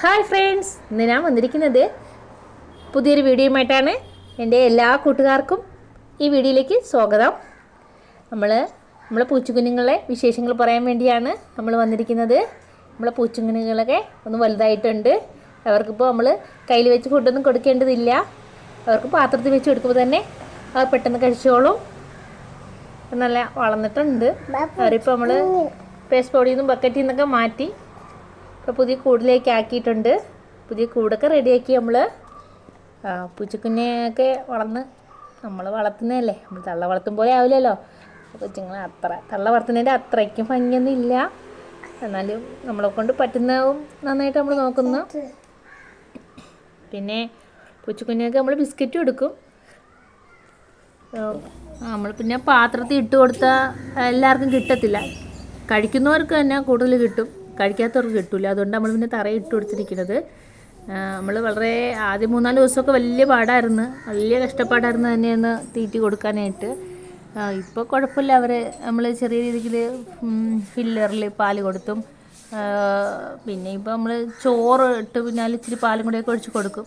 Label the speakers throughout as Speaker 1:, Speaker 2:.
Speaker 1: Hi friends ഇന്ന് ഞാൻ വന്നിരിക്കുന്നത് പുതിയൊരു വീഡിയോയുമായിട്ടാണ്. എന്റെ എല്ലാ കൂട്ടുകാർക്കും ഈ വീഡിയോയിലേക്ക് സ്വാഗതം. നമ്മൾ നമ്മളെ പൂച്ചുകുഞ്ഞുങ്ങളെ വിശേഷങ്ങൾ പറയാൻ വേണ്ടിയാണ് നമ്മൾ വന്നിരിക്കുന്നത്. നമ്മളെ പൂച്ചുകുഞ്ഞുങ്ങളൊക്കെ ഒന്ന് വലുതായിട്ടുണ്ട്. അവർക്കിപ്പോൾ നമ്മൾ കയ്യിൽ വെച്ച് ഫുഡൊന്നും കൊടുക്കേണ്ടതില്ല. അവർക്ക് പാത്രത്തിൽ വെച്ച് കൊടുക്കുമ്പോൾ തന്നെ അവർ പെട്ടെന്ന് കഴിച്ചോളും. നല്ല വളർന്നിട്ടുണ്ട്. അവരിപ്പോൾ നമ്മൾ പേസ്റ്റ് പൊടിയിൽ നിന്നും ബക്കറ്റിൽ നിന്നൊക്കെ മാറ്റി ഇപ്പോൾ പുതിയ കൂടിലേക്ക് ആക്കിയിട്ടുണ്ട്. പുതിയ കൂടൊക്കെ റെഡിയാക്കി നമ്മൾ പൂച്ചക്കുഞ്ഞൊക്കെ വളർന്ന് നമ്മൾ വളർത്തുന്നതല്ലേ? നമ്മൾ തള്ള വളർത്തും പോലെ ആവില്ലല്ലോ? കൊച്ചുങ്ങളെ അത്ര തള്ള വളർത്തുന്നതിന്റെ അത്രയ്ക്കും ഭംഗിയൊന്നും ഇല്ല. എന്നാലും നമ്മളെ കൊണ്ട് പറ്റുന്നതും നന്നായിട്ട് നമ്മൾ നോക്കുന്നു. പിന്നെ പൂച്ചക്കുഞ്ഞൊക്കെ നമ്മൾ ബിസ്ക്കറ്റ് കൊടുക്കും നമ്മൾ പിന്നെ പാത്രത്തിൽ ഇട്ട് കൊടുത്താൽ എല്ലാവർക്കും കിട്ടത്തില്ല. കഴിക്കുന്നവർക്ക് തന്നെ കൂടുതൽ കിട്ടും. കഴിക്കാത്തവർക്ക് കിട്ടില്ല അതുകൊണ്ട് നമ്മൾ പിന്നെ തറയിൽ ഇട്ട് കൊടുത്തിരിക്കുന്നത് നമ്മൾ വളരെ ആദ്യം മൂന്നാൽ ദിവസമൊക്കെ വലിയ പാടായിരുന്നു. വലിയ കഷ്ടപ്പാടായിരുന്നു തന്നെയെന്ന് തീറ്റി കൊടുക്കാനായിട്ട്. ഇപ്പോൾ കുഴപ്പമില്ല. അവർ നമ്മൾ ചെറിയ രീതിയിൽ ഫില്ലറിൽ പാൽ കൊടുത്തും. പിന്നെ ഇപ്പോൾ നമ്മൾ ചോറ് ഇട്ട് പിന്നെ അതിൽ ഇച്ചിരി പാലും കൂടെയൊക്കെ ഒഴിച്ച് കൊടുക്കും.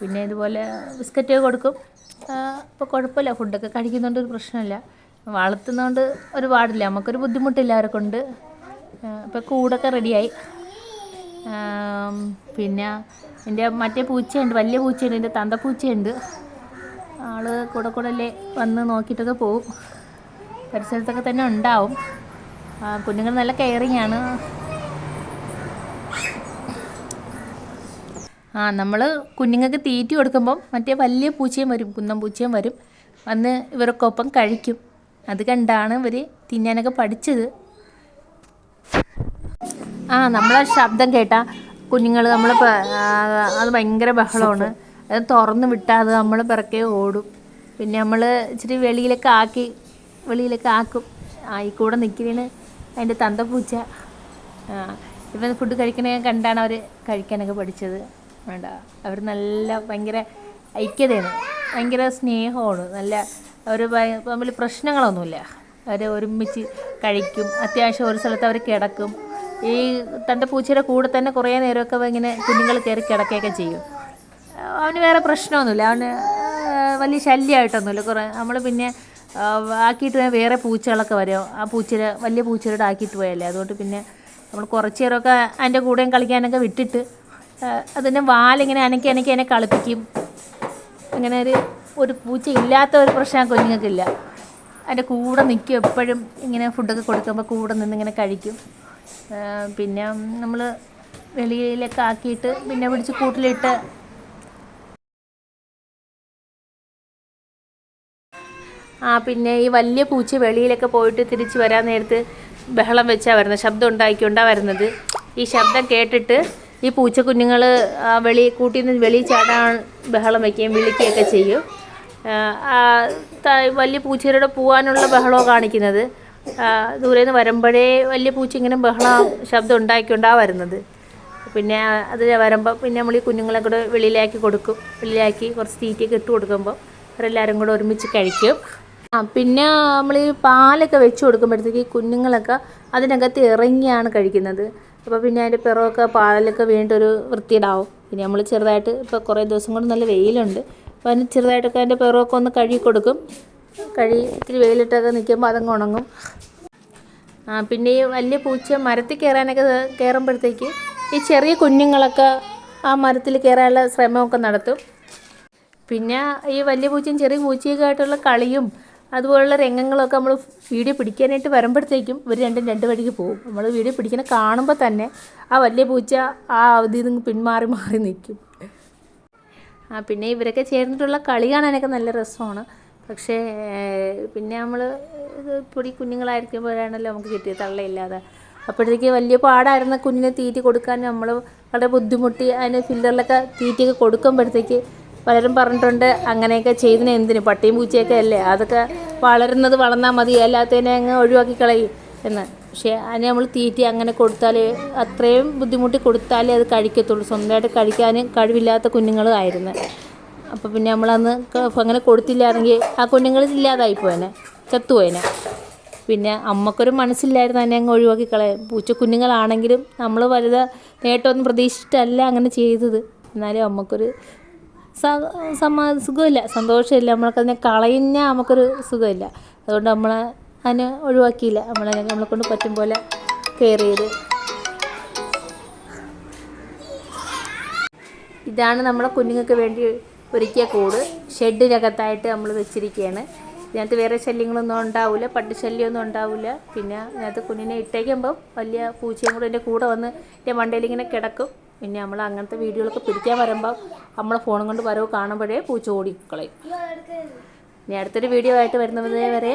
Speaker 1: പിന്നെ ഇതുപോലെ ബിസ്ക്കറ്റ് കൊടുക്കും. അപ്പോൾ കുഴപ്പമില്ല. ഫുഡൊക്കെ കഴിക്കുന്നതുകൊണ്ട് ഒരു പ്രശ്നമില്ല. വളർത്തുന്നതുകൊണ്ട് ഒരു പാടില്ല. നമുക്കൊരു ബുദ്ധിമുട്ടില്ല അവരെ കൊണ്ട്. ഇപ്പോൾ കൂടൊക്കെ റെഡിയായി. പിന്നെ എന്റെ മറ്റേ പൂച്ചയുണ്ട് വലിയ പൂച്ചയുണ്ട് എന്റെ തന്ത പൂച്ചയുണ്ട്. ആൾ കൂടെ കൂടെ അല്ലേ വന്ന് നോക്കിയിട്ടൊക്കെ പോവും. പരിസരത്തൊക്കെ തന്നെ ഉണ്ടാവും. കുഞ്ഞുങ്ങൾ നല്ല കെയറിങ് ആണ്. ആ നമ്മൾ കുഞ്ഞുങ്ങൾക്ക് തീറ്റി കൊടുക്കുമ്പം മറ്റേ വലിയ പൂച്ചയും വരും കുന്നം പൂച്ചയും വരും. വന്ന് ഇവർക്കൊപ്പം കഴിക്കും. അത് കണ്ടാണ് ഇവർ തിന്നാനൊക്കെ പഠിച്ചത്. ആ നമ്മളെ ശബ്ദം കേട്ടാ കുഞ്ഞുങ്ങൾ നമ്മൾ അത് ഭയങ്കര ബഹളമാണ് അത് തുറന്ന് വിട്ടാൽ അത് നമ്മൾ പിറക്കെ ഓടും. പിന്നെ നമ്മൾ ഇച്ചിരി വെളിയിലൊക്കെ ആക്കി വെളിയിലൊക്കെ ആക്കും. ആയി കൂടെ നിൽക്കുന്നതിന് അതിന്റെ തന്തപ്പൂച്ച. ആ ഇവൻ ഫുഡ് കഴിക്കണേ കണ്ടാണ് അവർ കഴിക്കാനൊക്കെ പഠിച്ചത്. വേണ്ട. അവർ നല്ല ഭയങ്കര ഐക്യതയാണ്. ഭയങ്കര സ്നേഹമാണ്. നല്ല അവർ തമ്മിൽ പ്രശ്നങ്ങളൊന്നുമില്ല. അവർ ഒരുമിച്ച് കഴിക്കും. അത്യാവശ്യം ഒരു സ്ഥലത്ത് അവർ കിടക്കും. ഈ തന്റെ പൂച്ചയുടെ കൂടെ തന്നെ കുറേ നേരമൊക്കെ ഇങ്ങനെ കുഞ്ഞുങ്ങൾ കയറി കിടക്കുകയൊക്കെ ചെയ്യും. അവന് വേറെ പ്രശ്നമൊന്നുമില്ല. അവന് വലിയ ശല്യമായിട്ടൊന്നുമില്ല. കുറേ നമ്മൾ പിന്നെ ആക്കിയിട്ട് പോയാൽ വേറെ പൂച്ചകളൊക്കെ വരും. ആ പൂച്ചയുടെ വലിയ പൂച്ചയുടെ ആക്കിയിട്ട് പോയല്ലേ? അതുകൊണ്ട് പിന്നെ നമ്മൾ കുറച്ച് നേരമൊക്കെ അതിന്റെ കൂടെയും കളിക്കാനൊക്കെ വിട്ടിട്ട് അതിന്റെ വാലിങ്ങനെ അനക്കി അനക്കി അതിനെ കളിപ്പിക്കും. അങ്ങനെ ഒരു ഒരു പൂച്ച ഇല്ലാത്ത ഒരു പ്രശ്നം കുഞ്ഞുങ്ങൾക്കില്ല. അതിന്റെ കൂടെ നിൽക്കും എപ്പോഴും ഇങ്ങനെ ഫുഡൊക്കെ കൊടുക്കുമ്പോൾ കൂടെ നിന്ന് ഇങ്ങനെ കഴിക്കും പിന്നെ നമ്മൾ വെളിയിലൊക്കെ ആക്കിയിട്ട് പിന്നെ പിടിച്ച് കൂട്ടിലിട്ട് ആ പിന്നെ ഈ വലിയ പൂച്ച വെളിയിലൊക്കെ പോയിട്ട് തിരിച്ച് വരാൻ നേരത്ത് ബഹളം വെച്ചാണ് വരുന്നത് ശബ്ദം ഉണ്ടാക്കിക്കൊണ്ടാണ് വരുന്നത്. ഈ ശബ്ദം കേട്ടിട്ട് ഈ പൂച്ച കുഞ്ഞുങ്ങൾ വെളി കൂട്ടിൽ നിന്ന് വെളിയിൽ ചാടാൻ ബഹളം വയ്ക്കുകയും വിളിക്കുകയൊക്കെ ചെയ്യും. വലിയ പൂച്ചയുടെ പോകാനുള്ള ബഹളമോ കാണിക്കുന്നത്. ദൂരെ നിന്ന് വരുമ്പോഴേ വലിയ പൂച്ച ഇങ്ങനെ ബഹളം ശബ്ദം ഉണ്ടാക്കിക്കൊണ്ടാണ് വരുന്നത്. പിന്നെ അത് വരുമ്പോൾ പിന്നെ നമ്മൾ ഈ കുഞ്ഞുങ്ങളെ കൂടെ വെളിയിലാക്കി കൊടുക്കും. വെളിയിലാക്കി കുറച്ച് തീറ്റയൊക്കെ ഇട്ട് കൊടുക്കുമ്പോൾ അവരെല്ലാവരും കൂടെ ഒരുമിച്ച് കഴിക്കും. ആ പിന്നെ നമ്മൾ ഈ പാലൊക്കെ വെച്ച് കൊടുക്കുമ്പോഴത്തേക്ക് ഈ കുഞ്ഞുങ്ങളൊക്കെ അതിനകത്ത് ഇറങ്ങിയാണ് കഴിക്കുന്നത്. അപ്പോൾ പിന്നെ അതിന്റെ പിറവൊക്കെ പാലൊക്കെ വീണ്ടൊരു വൃത്തിയിടാവും പിന്നെ നമ്മൾ ചെറുതായിട്ട് ഇപ്പോൾ കുറേ ദിവസം കൊണ്ട് നല്ല വെയിലുണ്ട്. അപ്പോൾ അതിന് ചെറുതായിട്ടൊക്കെ അതിന്റെ പിറവൊക്കെ ഒന്ന് കഴുകി കൊടുക്കും. കഴുകി ഇത്തിരി വെയിലിട്ടൊക്കെ നിൽക്കുമ്പോൾ അതങ്ങ് ഉണങ്ങും. പിന്നെ ഈ വലിയ പൂച്ച മരത്തിൽ കയറാനൊക്കെ കയറുമ്പോഴത്തേക്ക് ഈ ചെറിയ കുഞ്ഞുങ്ങളൊക്കെ ആ മരത്തിൽ കയറാനുള്ള ശ്രമമൊക്കെ നടത്തും. പിന്നെ ഈ വലിയ പൂച്ചയും ചെറിയ പൂച്ചയൊക്കെ ആയിട്ടുള്ള കളിയും അതുപോലുള്ള രംഗങ്ങളൊക്കെ നമ്മൾ വീഡിയോ പിടിക്കാനായിട്ട് വരുമ്പോഴത്തേക്കും ഇവർ രണ്ടും രണ്ട് വഴിക്ക് പോകും. നമ്മൾ വീഡിയോ പിടിക്കുന്ന കാണുമ്പോൾ തന്നെ ആ വലിയ പൂച്ച ആ അവധിയിൽ നിന്ന് പിന്മാറി മാറി നിൽക്കും. പിന്നെ ഇവരൊക്കെ ചേർന്നിട്ടുള്ള കളി കാണാനൊക്കെ നല്ല രസമാണ്. പക്ഷേ പിന്നെ നമ്മൾ പൊടി കുഞ്ഞുങ്ങളായിരിക്കുമ്പോഴാണല്ലോ നമുക്ക് കിട്ടിയത് തള്ളയില്ലാതെ. അപ്പോഴത്തേക്ക് വലിയ പാടായിരുന്ന കുഞ്ഞിനെ തീറ്റി കൊടുക്കാൻ. നമ്മൾ വളരെ ബുദ്ധിമുട്ടി അതിന് ഫില്ലറിലൊക്കെ തീറ്റിയൊക്കെ കൊടുക്കുമ്പോഴത്തേക്ക് പലരും പറഞ്ഞിട്ടുണ്ട് അങ്ങനെയൊക്കെ ചെയ്തിന് എന്തിന്? പട്ടിയും പൂച്ചയൊക്കെ അല്ലേ? അതൊക്കെ വളരുന്നത് വളർന്നാൽ മതി. അല്ലാത്തതിനെ അങ്ങ് ഒഴിവാക്കി കളയും. എന്ന്. പക്ഷേ അതിന് നമ്മൾ തീറ്റി അങ്ങനെ കൊടുത്താലേ അത്രയും ബുദ്ധിമുട്ടി കൊടുത്താലേ അത് കഴിക്കത്തുള്ളൂ. സ്വന്തമായിട്ട് കഴിക്കാൻ കഴിവില്ലാത്ത കുഞ്ഞുങ്ങളായിരുന്നു അപ്പോൾ പിന്നെ നമ്മളന്ന് അങ്ങനെ കൊടുത്തില്ലായിരുന്നെങ്കിൽ ആ കുഞ്ഞുങ്ങൾ ഇല്ലാതായി പോയനെ ചത്തുപോയനെ. പിന്നെ അമ്മക്കൊരു മനസ്സില്ലായിരുന്നു അതിനെ അങ്ങ് ഒഴിവാക്കി കളയാൻ. പൂച്ച കുഞ്ഞുങ്ങളാണെങ്കിലും നമ്മൾ വലുത് നേട്ടമൊന്നും പ്രതീക്ഷിച്ചിട്ടല്ല അങ്ങനെ ചെയ്തത്. എന്നാലും അമ്മക്കൊരു സമാ സുഖമില്ല. സന്തോഷമില്ല. നമ്മൾക്കതിനെ കളയുന്ന നമുക്കൊരു സുഖമില്ല. അതുകൊണ്ട് നമ്മൾ അതിനെ ഒഴിവാക്കിയില്ല. നമ്മളെ നമ്മളെ കൊണ്ട് പറ്റും പോലെ കെയർ ചെയ്ത്. ഇതാണ് നമ്മളെ കുഞ്ഞുങ്ങൾക്ക് വേണ്ടി ഒരുക്കിയ കൂട്. ഷെഡിനകത്തായിട്ട് നമ്മൾ വെച്ചിരിക്കുകയാണ് ഇതിനകത്ത് വേറെ ശല്യങ്ങളൊന്നും ഉണ്ടാവില്ല പട്ടി ശല്യമൊന്നും ഉണ്ടാവില്ല പിന്നെ ഇതിനകത്ത് കുഞ്ഞിനെ ഇട്ടേക്കുമ്പം വലിയ പൂച്ചയും കൂടെ എന്റെ കൂടെ വന്ന് എന്റെ മണ്ടയിൽ ഇങ്ങനെ കിടക്കും. പിന്നെ നമ്മൾ അങ്ങനത്തെ വീഡിയോകളൊക്കെ പിടിക്കാൻ വരുമ്പം നമ്മളെ ഫോണും കൊണ്ട് വരവ് കാണുമ്പോഴേ പൂച്ച ഓടിക്കളയും. ഇനി അടുത്തൊരു വീഡിയോ ആയിട്ട് വരുന്നതേ വരെ